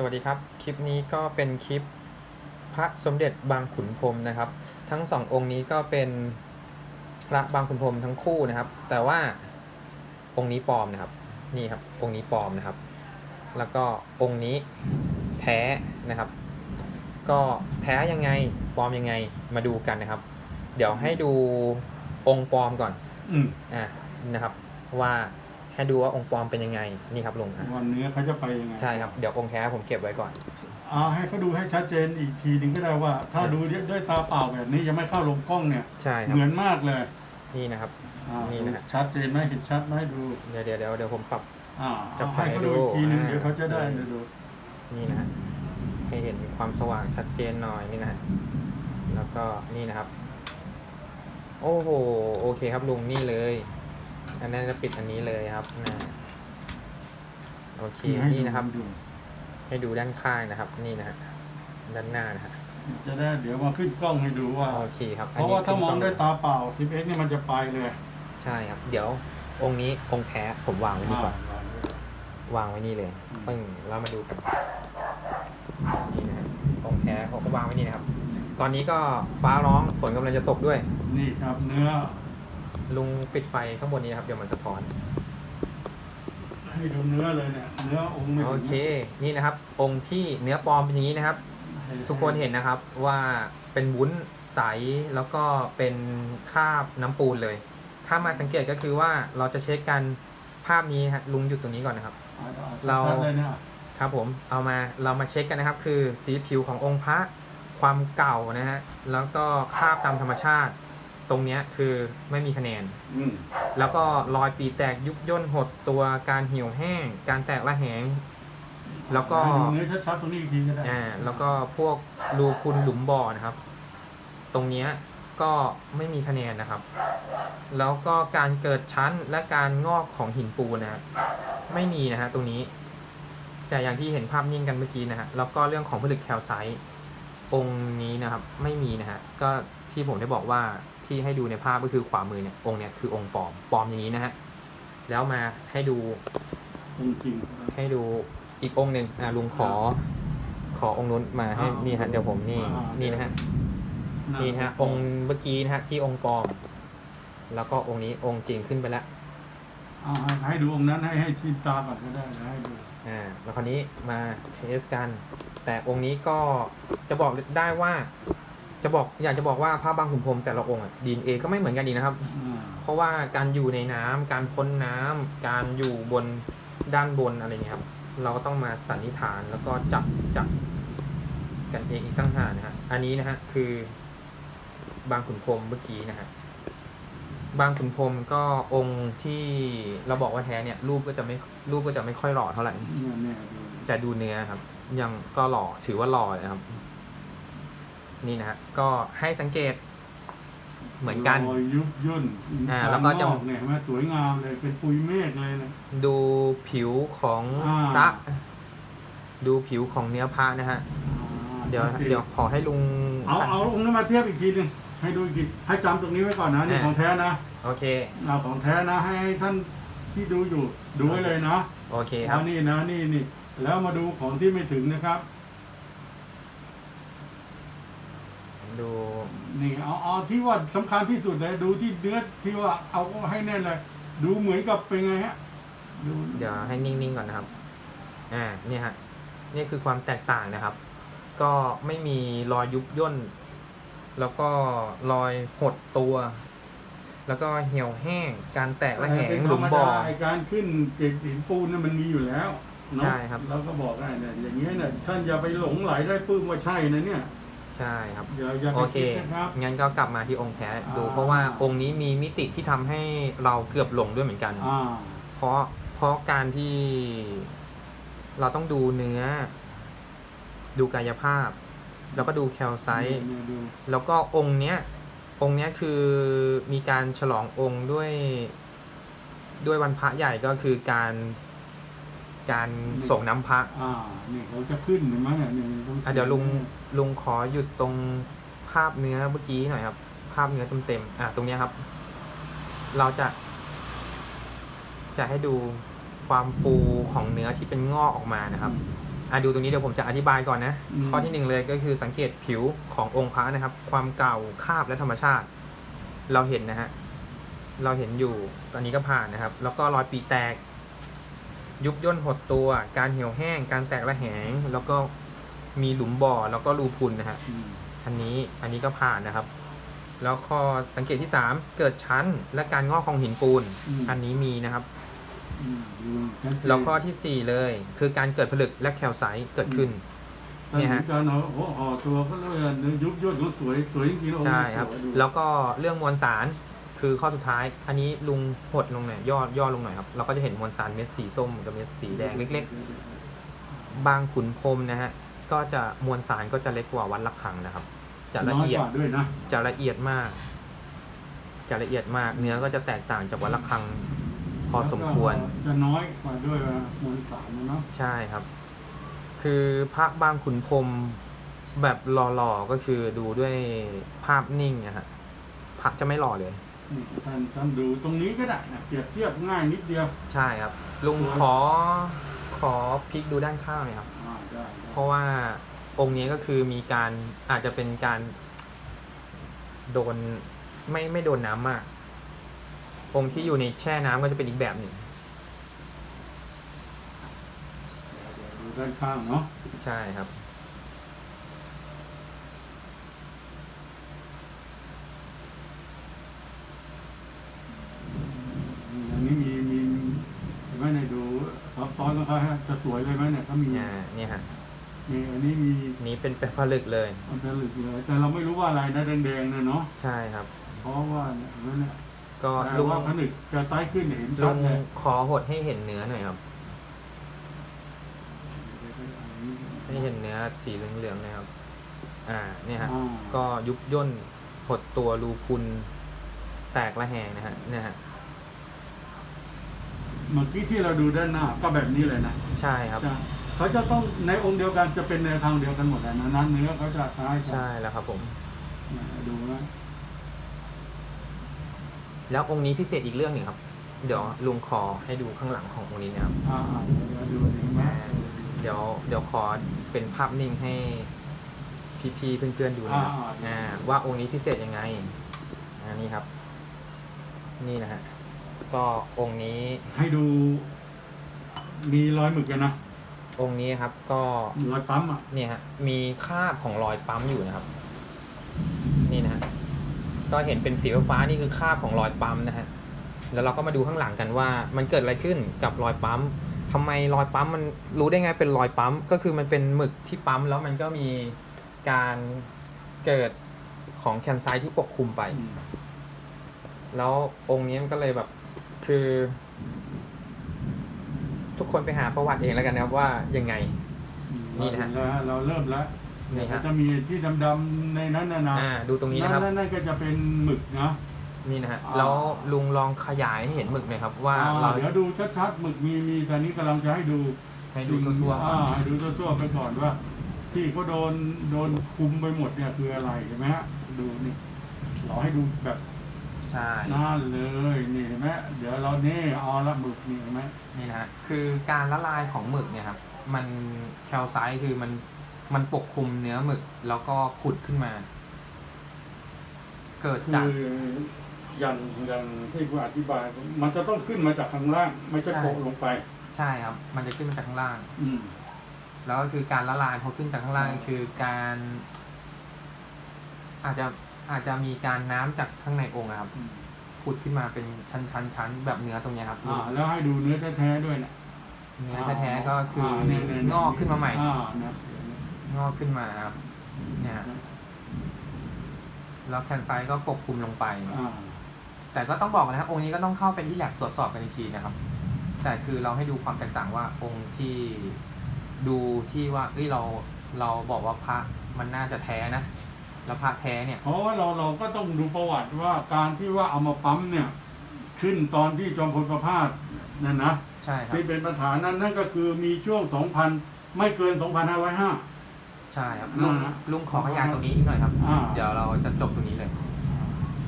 สวัสดีครับ คลิปนี้ก็เป็นคลิปพระสมเด็จบางขุนพรหมนะครับ ทั้งสององค์นี้ก็เป็นพระบางขุนพรหมทั้งคู่นะครับ แต่ว่าองค์นี้ปลอมนะครับ นี่ครับ องค์นี้ปลอมนะครับ แล้วก็องค์นี้แท้นะครับ ก็แท้ยังไงปลอมยังไงมาดูกันนะครับ เดี๋ยวให้ดูองค์ปลอมก่อน อืมอะนะครับ ว่า ให้ดูว่าองค์ปลอมเป็นยังไงนี่ครับลุงอะวันนี้เขาจะไปยังไงใช่ครับเดี๋ยวองค์แท้ผมเก็บไว้ก่อน เอาให้เขาดูให้ชัดเจนอีกทีหนึ่งก็ได้ว่า ถ้าดูด้วยตาเปล่าแบบนี้ยังไม่เข้าลงกล้องเนี่ย ใช่ครัเหบมือนมากเลยนี่นะครับ อ่านี่นะฮะ ชัดเจนไหมเห็นชัดไหมดูเดี๋ยวเดี๋ยวเดี๋ยวเดี๋ยวผมปรับ อ่าจะเอาไฟให้เขาดูอีกทีหนึงดูเดี๋ยวเขาจะได้อ่าเดี๋ยวดูนี่นะฮะให้เห็นความสว่างชัดเจนหน่อยนี่นะฮะแล้วก็นี่นะครับ โอ้โหโอเคครับลุงนี่เลย อันนั้นจะปิดอันนี้เลยครับนะโอเคให้นี่นะครับดูให้ดูด้านข้างนะครับ นี่นะฮะด้านหน้านะฮะจะได้เดี๋ยวมาขึ้นกล้องให้ดูว่าโอเคครับเพราะว่าถ้ามองด้วยตาตาเปล่า 10x เนี่ยมันจะไปเลย ใช่ครับ เดี๋ยวองค์นี้องค์แท้ผมวางไว้ดีกว่าอ่าวางไว้นี่เลยอืมปึ้งแล้วมาดูกันนี่นะฮะองค์แท้เขาก็วางไว้นี่นะครับ ตอนนี้ก็ฟ้าร้องฝนกำลังจะตกด้วย นี่ครับ เนื้อ ลุงปิดไฟข้างบนนี้นะครับ เดี๋ยวมันสะท้อน ให้ดูเนื้อเลยเนี่ย เนื้อองค์ไม่ถึงโอเค นี่นะครับ องค์ที่เนื้อปลอมเป็นอย่างนี้นะครับ ให้ทุกคนเห็นนะครับว่าเป็นวุ้นใสแล้วก็เป็นคราบน้ำปูนเลย ถ้ามาสังเกตก็คือว่าเราจะเช็คกันภาพนี้ฮะลุงหยุดตรงนี้ก่อนนะครับ อ่อ่เรา ชัดๆเลยเนี่ยครับผมเอามาเรามาเช็คกันนะครับ คือสีผิวขององค์พระความเก่านะฮะแล้วก็คราบตามธรรมชาติ ตรงเนี้ยคือไม่มีคะแนน อืมแล้วก็รอยปีแตกยุบย่นหดตัวการเหี่ยวแห้ง การแตกระแหง แล้วก็ ให้ดูเนื้อชัดๆตรงนี้อีกทีก็ได้อ่าแล้วก็พวกรูพุนหลุมบ่อนะครับ ตรงเนี้ยก็ไม่มีคะแนนนะครับ แล้วก็การเกิดชั้นและการงอกของหินปูนนะฮะไม่มีนะฮะตรงนี้ แต่อย่างที่เห็นภาพนิ่งกันเมื่อกี้นะฮะแล้วก็เรื่องของผลึกแคลไซต์องค์นี้นะครับ ไม่มีนะฮะก็ที่ผมได้บอกว่า ที่ให้ดูในภาพก็คือขวามือเนี่ยองค์เนี้ยคือองค์ปลอมปลอมอย่างนี้นะฮะแล้วมาให้ดูองค์จริงให้ดูอีกองค์หนึ่งอะลุงขอ ขอองค์นู้นมาให้อ่านี่ฮะเดี๋ยวผมนี่อ่านี่นะฮะนี่นะฮะองค์เมื่อกี้นะฮะที่องค์ปลอม แล้วก็องค์นี้องค์จริงขึ้นไปแล้วอ่าให้ให้ดูองค์นั้นให้ให้ชินตาก่อนก็ได้นะให้ดูอ่าแล้วคราวนี้มาเทสกัน แต่องค์นี้ก็จะบอกได้ว่า จะบอกอยากจะบอกว่าพระบางขุนพรหมแต่ละองค์ดีเอก็ไม่เหมือนกันดีนะครับอ่าเพราะว่าการอยู่ในน้ำการพ้นน้ำการอยู่บนด้านบนอะไรเงี้ยครับเราก็ต้องมาสันนิษฐานแล้วก็จับจับกันเองอีกตั้งหากนะฮะอันนี้นะฮะคือบางขุนพรหมเมื่อกี้นะฮะบางขุนพรหมก็องค์ที่เราบอกว่าแท้เนี่ยรูปก็จะไม่รูปก็จะไม่ค่อยหล่อเท่าไหร่ เนี่ยเนี่ยดูแต่ดูเนื้อครับ ยังก็หล่อถือว่าหล่อเลยครับ นี่นะฮะก็ให้สังเกตเหมือนกันรอยยุบย่นอ่าแล้วก็จะภายนอเนี่ยเห็นไหมสวยงามเลยเป็นปุยเมฆเลยนะ ดูผิวของอ่า พระดูผิวของเนื้อพระนะฮะอ่าเดี๋ยวโอคเดี๋ยวขอให้ลุง เอาเอาองค์นั้นมาเทียบอีกทีหนึงให้ดูอีกทีให้จำตรงนี้ไว้ก่อนนะนี่อ่า ของแท้นะโอเค เอาของแท้นะให้ให้ท่านที่ดูอยู่ดูไว้เลยนะโอเคครับเอานี่นะนี่นี่แล้วมาดูของที่ไม่ถึงนะครับ ดูนี่เอาเอาที่ว่าสำคัญที่สุดเลยดูที่เนื้อที่ว่าเอาให้แน่นเลย ดูเหมือนกับเป็นไงฮะ ดูเดี๋ยวให้นิ่งๆก่อนนะครับ อ่าเนี่ยฮะนี่คือความแตกต่างนะครับ ก็ไม่มีรอยยุบย่น แล้วก็รอยหดตัว แล้วก็เหี่ยวแห้ง การแตกระแหงเป็นหธลุรมรมบ่อดาไอการขึ้นเกล็ดหินปูนน่ะมันมีอยู่แล้วเนอะใช่ครับเราก็บอกได้เนี่ยอย่างเงี้ยเนี่ยท่านอย่าไปหลงไหลได้ปื้มว่าใช่นะเนี่ย ใช่ครับอย่าอย่าโอไปเค คิดนะครับ งั้นก็กลับมาที่องค์แท้ดู อ่า เพราะว่าองค์นี้มีมิติที่ทำให้เราเกือบหลงด้วยเหมือนกัน อ่าเพราะเพราะการที่เราต้องดูเนื้อ ดูกายภาพ แล้วก็ดูแคลไซต์ เนี่ยดูแล้วก็องค์เนี้ย องค์เนี้ยคือมีการฉลององค์ด้วย ด้วยวันพระใหญ่ก็คือการ การส่งน้ำพระอ่านี่เขาจะขึ้นเห็นไหมเนี่ยเนี่ยตรงอะเดี๋ยวลุงลุงขอหยุดตรงภาพเนื้อเมื่อกี้หน่อยครับ ภาพเนื้อเต็มๆอะตรงเนี้ยครับ เราจะ จะให้ดูความฟูของเนื้อที่เป็นงอกออกมานะครับอืมอะดูตรงนี้เดี๋ยวผมจะอธิบายก่อนนะ อืม ข้อที่หนึ่งเลยก็คือสังเกตผิวขององค์พระนะครับ ความเก่าคาบและธรรมชาติ เราเห็นนะฮะ เราเห็นอยู่ตอนนี้ก็ผ่านนะครับ แล้วก็รอยปีแตก ยุบย่นหดตัว การเหี่ยวแห้ง การแตกระแหง แล้วก็มีหลุมบ่อแล้วก็รูพุนนะฮะอืมอันนี้อันนี้ก็ผ่านนะครับ แล้วข้อสังเกตที่สามเกิดชั้นและการงอกของหินปูน อันนี้มีนะครับอืมดูชัดเจนแล้วข้อที่สี่เลย คือการเกิดผลึกและแคลไซต์เกิดขึ้นถ้าเนี่ยเห็ฮะนการเอาหัวห่อตัวก็เลยเนื้อยุบย่นเขาสวยสวยจริงๆนะองค์ใช่นี้ครับสวยดูแล้วก็เรื่องมวลสาร คือข้อสุดท้าย อันนี้ลุงหดลงหน่อยย่อย่อลงหน่อยครับ เราก็จะเห็นมวลสารเม็ดสีส้มกับเม็ดสีแดงเล็ก ๆ บางขุนพรมนะฮะ ก็จะมวลสารก็จะเล็กกว่าวัดละคังนะครับ จะละน้อยเอียกดว่าด้วยนะ จะละเอียดมาก จะละเอียดมาก เนื้อก็จะแตกต่างจากวัดละคัง พอสมควร แล้วก็จะน้อยกว่าด้วยมวลสารนะเนาะใช่ครับ คือพระบางขุนพรหมแบบหล่อๆก็คือดูด้วยภาพนิ่งนะฮะพระจะไม่หล่อเลย นี่ท่านท่านดูตรงนี้ก็ได้นะเปรียบเทียบง่ายนิดเดียวใช่ครับ ลุงสวยขอขอพลิกดูด้านข้างหน่อยครับ อ่าได้เพราะว่าองค์นี้ก็คือมีการอาจจะเป็นการ โดนไม่ไม่โดนน้ำมาก องค์ที่อยู่ในแช่น้ำก็จะเป็นอีกแบบหนึ่งดูด้านข้างเนาะ ใช่ครับ อันนี้มีมีเห็นไหมเนี่ยดูซับซ้อนของเขาฮะจะส วยเลยไหมเนี่ยเขามีอ่าเนี่ยฮะนี่อันนี้มีนี้เป็นเป็นผลึกเลยมันจะหลึกเลยแต่เราไม่รู้ว่าอะไรนะแดงๆเนี่ยเนาะใช่ครับ เพราะว่าเนี่ยเห็นไหมเนี่ยก็แต่ลุงว่าผนึกจะซ้ายขึ้นเนี่ยเห็นลุชัดงเลยขอหดให้เห็นเนื้อหน่อยครับ ให้เห็นเนื้อสีเหลืองๆนะครับ อ่าเนี่ยฮะ อ่าก็ยุบย่นหดตัวรูพุนแตกระแหงนะฮะเนี่ยฮะเมื่อกี้ที่เราดูด้านหน้าก็แบบนี้เลยนะ ใช่ครับ จะ เขาจะต้องในองค์เดียวกันจะเป็นในทางเดียวกันหมดเลยนะนั้นเนื้อเขาจะคล้ายกันใช่แล้วครับผมเนี่ยดูนะแล้วองค์นี้พิเศษอีกเรื่องหนึ่งครับ เดี๋ยวลุงขอให้ดูข้างหลังขององค์นี้นะครับ อ่าอ่าเดี๋ยวดูดีไหมเดี๋ยวเดี๋ยวขอเป็นภาพนิ่งให้พี่ๆเพื่อนๆดูนะครับอ่าว่าองค์นี้พิเศษยังไงอันนี้ครับ นี่นะฮะก็องค์นี้ให้ดู มีรอยหมึกกันนะ องค์นี้ครับ ก็รอยปั๊มอะเนี่ยฮะมีคราบของรอยปั๊มอยู่นะครับ นี่นะฮะก็เห็นเป็นสีฟ้าๆนี่คือคราบของรอยปั๊มนะฮะแล้วเราก็มาดูข้างหลังกันว่า มันเกิดอะไรขึ้นกับรอยปั๊มทำไมรอยปั๊มมันรู้ได้ไงเป็นรอยปั๊ม ก็คือมันเป็นหมึกที่ปั๊มแล้วมันก็มีการเกิดของแคนไซต์ที่ปกคลุมไปอืมแล้วองค์นี้มันก็เลยแบบ คือ ทุกคนไปหาประวัติเองแล้วกันนะครับว่ายังไง นี่นะฮะเราเราเริ่มแล้วนี่ฮะ จะมีที่ดำๆในนั้นนะนะอ่า ดูตรงนี้นะครับ นั่นนั่นก็จะเป็นหมึกนะ นี่นะฮะ อ่า แล้วลุงลองขยายให้เห็นหมึกหน่อยครับ ว่าอ่าเราเดี๋ยวดูชัดๆหมึกมีมีตอนนี้กำลังจะให้ดูให้ดูทั่วๆก่อ่าอนให้ดูทั่วๆไปก่อนว่า ที่เขาโดนโดนคุมไปหมดเนี่ยคืออะไรเห็นไหมฮะดูนี่เราให้ดูแบบ ใช่นั่นเลยนี่เห็นไหมเดี๋ยวเรานี่เอาละหมึกนี่เห็นไหมนี่นะฮะคือการละลายของหมึกเนี่ยครับมันแคลไซต์คือมันมันปกคลุมเนื้อหมึกแล้วก็ผุดขึ้นมา เกิดคืจากออย่างอย่างที่คุณอธิบาย มันจะต้องขึ้นมาจากข้างล่าง ไม่ใช่ใช่โปะลงไป ใช่ครับ มันจะขึ้นมาจากข้างล่าง อืมแล้วก็คือการละลายพอขึ้นจากข้างล่างคือการ อาจจะ อาจจะมีการน้ำจากข้างในองค์อะครับผุดขึ้นมาเป็นชั้นชั้นชั้นแบบเนื้อตรงเนี้ยครับอ่าแล้วให้ดูเนื้อแท้ๆด้วยนะเนื้อแท้ๆก็คือเนี่ยเนี่ยเนี่ยงอกขึ้นมาใหม่อ่านะงอกขึ้นมาครับเนี่ยฮะแล้วแคนไซต์ก็ปกคลุมลงไปอ่าแต่ก็ต้องบอกนะครับองค์นี้ก็ต้องเข้าเป็นที่แลบตรวจสอบกันอีกทีนะครับ แต่คือเราให้ดูความแตกต่างว่าองค์ที่ดูที่ว่าเอ้ยเราเราบอกว่าพระมันน่าจะแท้นะ แล้วพระแท้เนี่ย เพราะว่าเราเราก็ต้องดูประวัติว่าการที่ว่าเอามาปั๊มเนี่ย ขึ้นตอนที่จอมพลประพาสนั่นนะใช่ครับ ที่เป็นปัญหานั้นนั่นก็คือมีช่วง 2,000 ไม่เกิน 2,505 ใช่ครับลุงอ่าลุงขอขยายตรงนี้อีกหน่อยครับ อ่า เดี๋ยวเราจะจบตรงนี้เลย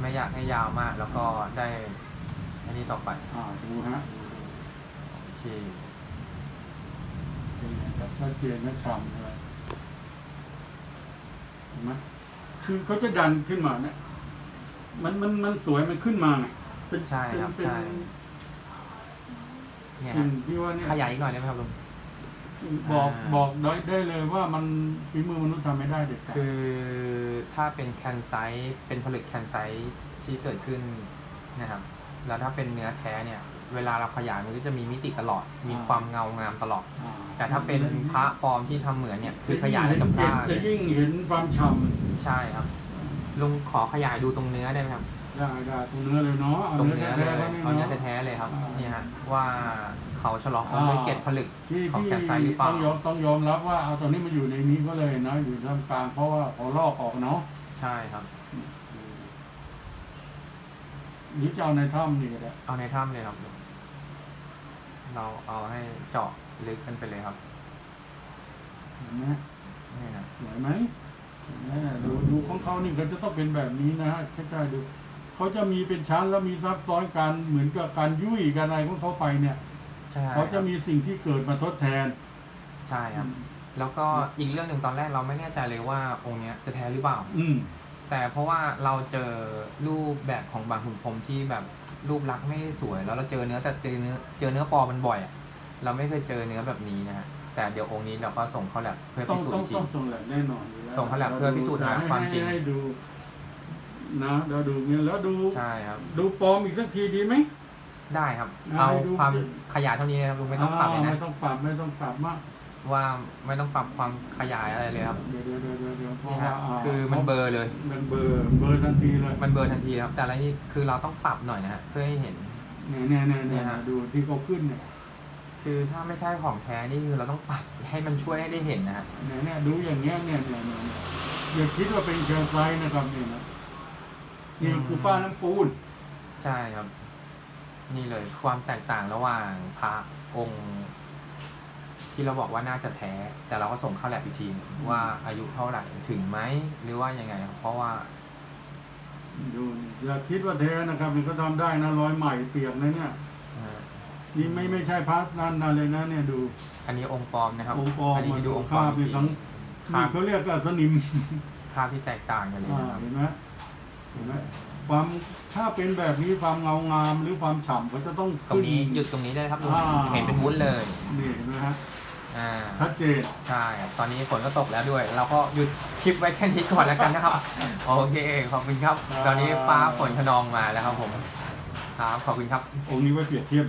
ไม่อยากให้ยาวมากแล้วก็ได้อันนี้ต่อไปอ่าดูฮะโอเคเป็นไงแชัดเจนนะฉ่ำเลยเห็นไหม คือเขาจะดันขึ้นมาเนี่ยมันมันมันสวยมันขึ้นมาไงเป็นใช่ครับเป็นใช่เป็นเนี่ยสิ่งที่ว่าเนี่ยขยายอีกหน่อยได้ไหมครับลุง บอกอ่า บอกได้ได้เลยว่ามันฝีมือมนุษย์ทำไม่ได้เด็ดขาดคือถ้าเป็นแคนไซต์เป็นผลึกแคนไซต์ที่เกิดขึ้นนะครับ แล้วถ้าเป็นเนื้อแท้เนี่ย เวลาเราขยายมันก็จะมีมิติตลอด มีความเงางามตลอดอ่าแต่ถ้าเป็นพระปลอมที่ทำเหมือนเนี่ย คือขยายได้กับจะผ้าจะยิ่งเห็นความฉ่ ใช่ครับ ลุงขอขยายดูตรงเนื้อได้ไหมครับำได้ได้ตรงเนื้อเลยเนาะเอาตรงเนื้อเนื้อเลแท้ยๆแล้วนี่เอาเนื้อเนาะแท้ๆเลยครับอ่าเนี่ยฮะว่าเขาฉลองออกด้วยเกล็ดผลึกที่ของที่แคนไซต์หรือเปล่าต้องยอมต้องยอมรับว่าเอาตอนนี้มาอยู่ในนี้ก็เลยนะอยู่ท่ามกลางเพราะว่าเขาลอกออกเนาะใช่ครับหรือจะเอาในถ้ำนี่ก็ได้เอาในถ้ำเลยครับ เราเอาให้เจาะลึกกันไปเลยครับเห็นไหมนี่นะสวยไหมเห็นไหม ดูดูของเขานี่ก็จะต้องเป็นแบบนี้นะฮะใช่ๆดูเขาจะมีเป็นชั้นแล้วมีซับซ้อนกันเหมือนกับการยุ่ยกันอะไรของเขาไปเนี่ยใช่เขาจะมีสิ่งที่เกิดมาทดแทน ใช่ครับ แล้วก็อีกเรื่องหนึ่งตอนแรกเราไม่แน่ใจเลยว่าองค์เนี้ยจะแท้หรือเปล่า อืมแต่เพราะว่าเราเจอรูปแบบของบางหุ่นพรหมที่แบบรูปลักษณ์ไม่สวย แล้วเราเจอเนื้อแต่เจอเนื้อเจอเนื้อปลอมมันบ่อยอะเราไม่เคยเจอเนื้อแบบนี้นะฮะ แต่เดี๋ยวองค์นี้เราก็ส่งเข้าแลบเพื่อต้อพิงสูจต้องน์อีกทีต้องส่งแหละแน่นอนอยู่แล้วส่งเขาแหละเพื่อพิสูจน์หาความจริง ให้ให้ดูนะเราดูเงี้ยแล้วดู ใช่ครับ ดูปลอมอีกสักทีดีไหม ได้ครับอ่าเอาให้ดู ความขยายเท่านี้นะครับลุงไม่ต้องปรับเลยานะ ไม่ต้องปรับไม่ต้องปรับมากว่าไม่ต้องปรับความขยายอะไรเลยครับเดี๋ยวเดี๋ยวเดี๋ยวเดี๋ยวเดี๋ยวเพราะนี่ว่าฮะาคือมันเบลอเลย มันเบลอร์เบลอร์ทันทีเลยมันเบลอทันทีครับ แต่อะไรนี่คือเราต้องปรับหน่อยนะฮะเพื่อให้เห็น เนี่ยเนี่ยเนี่ยเนี่เนี่ยยฮะ ดูที่เขาขึ้นเนี่ย คือถ้าไม่ใช่ของแท้นี่คือเราต้องปรับให้มันช่วยให้ได้เห็นนะฮะเนี่ยเนี่ยดูอย่างเงี้ยเนี่ยเนี่ยเนี่ยเนี่ยอย่าคิดว่าเป็นแคลไซต์นะครับเนี่ยนะนี่คือฟ้าน้ำปูน ใช่ครับ นี่เลยความแตกต่างระหว่างพระองค์ ที่เราบอกว่าน่าจะแท้ แต่เราก็ส่งเข้าแลบอีกทีหนึ่งว่าอายุเท่าไหร่ถึงไหมหรือว่ายังไงครับเพราะว่าดูนี่อย่าคิดว่าแท้นะครับนี่ก็ทำได้นะร้อยใหม่เปียกนะเนี่ยเอ่อ นี่ไม่ไม่ใช่พัดนั่นนะเลยนะ เนี่ยดูอันนี้องค์ปลอมนะครับองค์ปลอมนนี้มันให้ดูดูองค์ปลอคามบอีนี่กทั้งครานี่บเขาเรียกกับสนิมคราบที่แตกต่างกันเลยอ่านะครับเห็นไหมเห็นไหมความถ้าเป็นแบบนี้ความเงางามหรือความฉ่ำก็จะต้องตรงขึ้นนี้หยุดตรงนี้ได้ครับลุงอ่า เห็นเป็นวุ้นเลยนี่เห็นไหมฮะอ่าชัดเจน ใช่ครับตอนนี้ฝนก็ตกแล้วด้วย เราก็หยุดคลิปไว้แค่นี้ก่อนแล้วกันนะครับ โอเคขอบคุณครับ ตอนนี้ฟ้าฝนขนองมาแล้วครับผมครับขอบคุณครับ องค์นี้ไว้เปรียบเทียบ